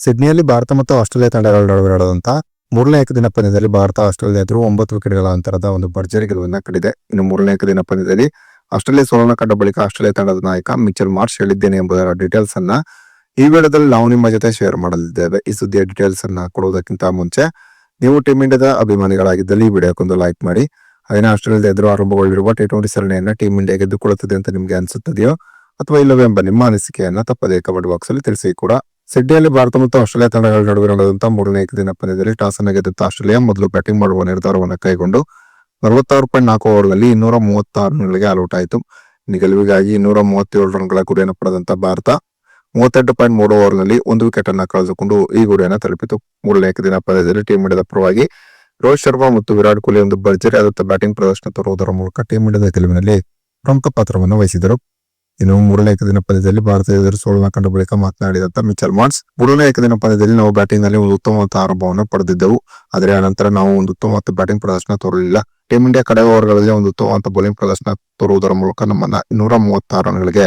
ಸಿಡ್ನಿಯಲ್ಲಿ ಭಾರತ ಮತ್ತು ಆಸ್ಟ್ರೇಲಿಯಾ ತಂಡಗಳ ನಡುವೆ ನಡೆದಂತ ಮೂರನೇ ಏಕದಿನ ಪಂದ್ಯದಲ್ಲಿ ಭಾರತ, ಆಸ್ಟ್ರೇಲಿಯಾ ಎದುರು ಒಂಬತ್ತು ವಿಕೆಟ್ಗಳ ಅಂತರದ ಒಂದು ಭರ್ಜರಿ ಗೆಲುವನ್ನ ಕಂಡಿದೆ. ಇನ್ನು ಮೂರನೇ ಏಕದಿನ ಪಂದ್ಯದಲ್ಲಿ ಆಸ್ಟ್ರೇಲಿಯಾ ಸೋಲನ ಕಂಡ ಬಳಿಕ ಆಸ್ಟ್ರೇಲಿಯಾ ತಂಡದ ನಾಯಕ ಮಿಚೆಲ್ ಮಾರ್ಚ್ ಹೇಳಿದ್ದೇನೆ ಎಂಬುದರ ಡೀಟೇಲ್ಸ್ ಅನ್ನ ಈ ವೇಳೆದಲ್ಲಿ ನಾವು ನಿಮ್ಮ ಜೊತೆ ಶೇರ್ ಮಾಡಲಿದ್ದೇವೆ. ಈ ಸುದ್ದಿಯ ಡೀಟೇಲ್ಸ್ ಅನ್ನ ಕೊಡುವುದಕ್ಕಿಂತ ಮುಂಚೆ ನೀವು ಟೀಮ್ ಇಂಡಿಯಾದ ಅಭಿಮಾನಿಗಳಾಗಿದ್ದಲ್ಲಿ ಈ ವಿಡಿಯೋಕ್ಕೊಂದು ಲೈಕ್ ಮಾಡಿ. ಹಾಗೆ ಆಸ್ಟ್ರೇಲಿಯಾದ ಎದುರು ಆರಂಭಗೊಳ್ಳಿರುವ ಟಿ ಟ್ವೆಂಟಿ ಸರಣಿಯನ್ನ ಟೀಮ್ ಇಂಡಿಯಾ ಗೆದ್ದುಕೊಳ್ಳುತ್ತದೆ ಅಂತ ನಿಮ್ಗೆ ಅನಿಸುತ್ತದೆಯೋ ಅಥವಾ ಇಲ್ಲವೇ ಎಂಬ ನಿಮ್ಮ ಅನಿಸಿಕೆಯನ್ನ ತಪ್ಪದೇ ಕಮೆಂಟ್ ಬಾಕ್ಸ್ ಅಲ್ಲಿ ತಿಳಿಸಿ ಕೂಡ ಸಿಡ್ನಿಯಲ್ಲಿ ಭಾರತ ಮತ್ತು ಆಸ್ಟ್ರೇಲಿಯಾ ತಂಡಗಳ ನಡುವೆ ನಡೆದಂತಹ ಮೂರನೇ ಏಕದಿನ ಪಂದ್ಯದಲ್ಲಿ ಟಾಸ್ ಅನ್ನು ಗೆದ್ದಂತ ಆಸ್ಟ್ರೇಲಿಯಾ ಮೊದಲು ಬ್ಯಾಟಿಂಗ್ ಮಾಡುವ ನಿರ್ಧಾರವನ್ನು ಕೈಗೊಂಡು ನಲವತ್ತಾರು ಪಾಯಿಂಟ್ ನಾಲ್ಕು ಓವರ್ಗಳಲ್ಲಿ ಇನ್ನೂರ ಮೂವತ್ತಾರು ರನ್ಗಳಿಗೆ ಆಲ್ಔಟ್ ಆಯಿತು ನಿಗಲುವಿಗಾಗಿ ಗೆಲುವಿಗಾಗಿ ಇನ್ನೂರ ಮೂವತ್ತೇಳು ರನ್ಗಳ ಗುರಿಯನ್ನು ಪಡೆದಂತ ಭಾರತ ಮೂವತ್ತೆಂಟು ಪಾಯಿಂಟ್ ಮೂರು ಓವರ್ನಲ್ಲಿ ಒಂದು ವಿಕೆಟ್ ಅನ್ನು ಕಳೆದುಕೊಂಡು ಈ ಗುರಿಯನ್ನು ತಲುಪಿತು. ಮೂರನೇ ಏಕದಿನ ಪಂದ್ಯದಲ್ಲಿ ಟೀಮ್ ಇಂಡಿಯಾದ ಪರವಾಗಿ ರೋಹಿತ್ ಶರ್ಮಾ ಮತ್ತು ವಿರಾಟ್ ಕೊಹ್ಲಿ ಒಂದು ಭರ್ಜರಿ ಆದಂತಹ ಬ್ಯಾಟಿಂಗ್ ಪ್ರದರ್ಶನ ತರುವುದರ ಮೂಲಕ ಟೀಮ್ ಇಂಡಿಯಾದ ಗೆಲುವಿನಲ್ಲಿ ಪ್ರಮುಖ ಪಾತ್ರವನ್ನು ವಹಿಸಿದರು. ಇನ್ನು ಮೂರನೇ ಏಕದಿನ ಪಂದ್ಯದಲ್ಲಿ ಭಾರತ ಎದುರು ಸೋಲನ ಕಂಡ ಬಳಿಕ ಮಾತನಾಡಿದಂತ ಮಿಚಲ್ ಮಾರ್ಟ್ಸ್ ಮೂರನೇ ಏಕದಿನ ಪಂದ್ಯದಲ್ಲಿ ನಾವು ಬ್ಯಾಟಿಂಗ್ನಲ್ಲಿ ಒಂದು ಉತ್ತಮವಾದ ಆರಂಭವನ್ನು ಪಡೆದಿದ್ದೆವು. ಆದರೆ ಆನಂತರ ನಾವು ಒಂದು ಉತ್ತಮವಾದ ಬ್ಯಾಟಿಂಗ್ ಪ್ರದರ್ಶನ ತೋರಲಿಲ್ಲ. ಟೀಮ್ ಇಂಡಿಯಾ ಕಡೆ ಓವರ್ಗಳಲ್ಲಿ ಒಂದು ಉತ್ತಮವಾದ ಬೌಲಿಂಗ್ ಪ್ರದರ್ಶನ ತೋರುವುದರ ಮೂಲಕ ನಮ್ಮನ್ನ ಇನ್ನೂರ ಮೂವತ್ತಾರು ರನ್ಗಳಿಗೆ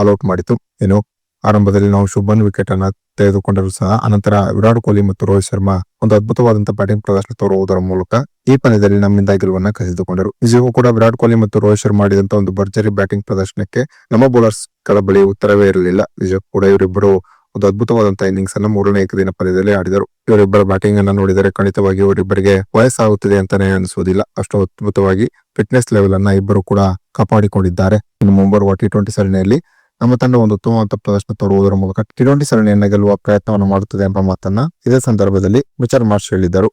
ಆಲ್ಔಟ್ ಮಾಡಿತು. ಏನು ಆರಂಭದಲ್ಲಿ ನಾವು ಶುಭನ್ ವಿಕೆಟ್ ಅನ್ನ ತೆಗೆದುಕೊಂಡರೂ ಸಹ ಅನಂತರ ವಿರಾಟ್ ಕೊಹ್ಲಿ ಮತ್ತು ರೋಹಿತ್ ಶರ್ಮಾ ಒಂದು ಅದ್ಭುತವಾದಂತಹ ಬ್ಯಾಟಿಂಗ್ ಪ್ರದರ್ಶನ ತೋರುವುದರ ಮೂಲಕ ಈ ಪಂದ್ಯದಲ್ಲಿ ನಮ್ಮಿಂದ ಗೆಲುವನ್ನ ಕಸಿದುಕೊಂಡರು. ನಿಜಕ್ಕೂ ಕೂಡ ವಿರಾಟ್ ಕೊಹ್ಲಿ ಮತ್ತು ರೋಹಿತ್ ಶರ್ಮಾ ಮಾಡಿದಂತ ಒಂದು ಭರ್ಜರಿ ಬ್ಯಾಟಿಂಗ್ ಪ್ರದರ್ಶನಕ್ಕೆ ನಮ್ಮ ಬೌಲರ್ಸ್ಗಳ ಬಳಿ ಉತ್ತರವೇ ಇರಲಿಲ್ಲ. ನಿಜಕ್ಕೂ ಕೂಡ ಇವರಿಬ್ಬರು ಒಂದು ಅದ್ಭುತವಾದಂತಹ ಇನ್ನಿಂಗ್ಸ್ ಅನ್ನು ಮೂರನೇ ಏಕದಿನ ಪಂದ್ಯದಲ್ಲಿ ಆಡಿದರು. ಇವರಿಬ್ಬರ ಬ್ಯಾಟಿಂಗ್ ಅನ್ನು ನೋಡಿದರೆ ಖಂಡಿತವಾಗಿ ಇವರಿಬ್ಬರಿಗೆ ವಯಸ್ಸಾಗುತ್ತಿದೆ ಅಂತಾನೆ ಅನಿಸುವುದಿಲ್ಲ. ಅಷ್ಟು ಅದ್ಭುತವಾಗಿ ಫಿಟ್ನೆಸ್ ಲೆವೆಲ್ ಅನ್ನ ಇಬ್ಬರು ಕೂಡ ಕಾಪಾಡಿಕೊಂಡಿದ್ದಾರೆ. ಇನ್ನು ಮುಂಬರುವ ಟಿ ಟ್ವೆಂಟಿ ಸರಣಿಯಲ್ಲಿ ನಮ್ಮ ತಂಡ ಒಂದು ಉತ್ತಮವಾದ ಪ್ರದರ್ಶನ ತೋರುವುದರ ಮೂಲಕ ಟಿ ಟ್ವೆಂಟಿ ಸರಣಿಯನ್ನ ಗೆಲ್ಲುವ ಪ್ರಯತ್ನವನ್ನು ಮಾಡುತ್ತದೆ ಎಂಬ ಮಾತನ್ನ ಇದೇ ಸಂದರ್ಭದಲ್ಲಿ ಮಿಚರ್ ಮಾರ್ಷ್ ಹೇಳಿದ್ದರು.